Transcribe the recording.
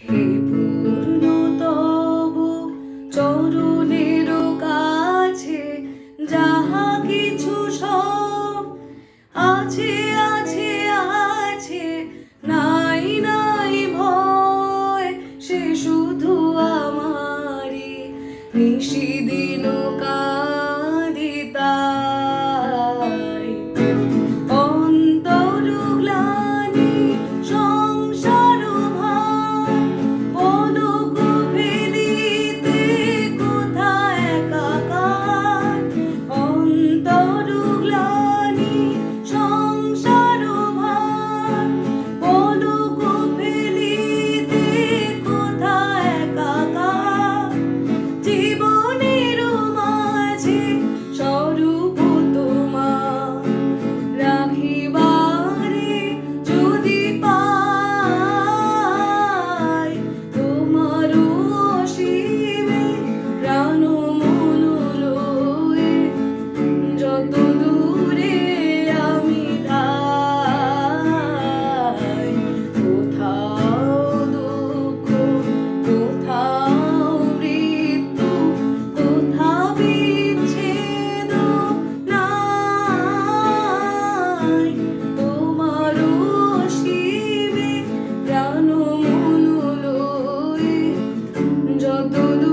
হে কাছে যাহা কিছু সব আছে নাই নাই ভয় সে শুধু আমারি নিশিদিনও todo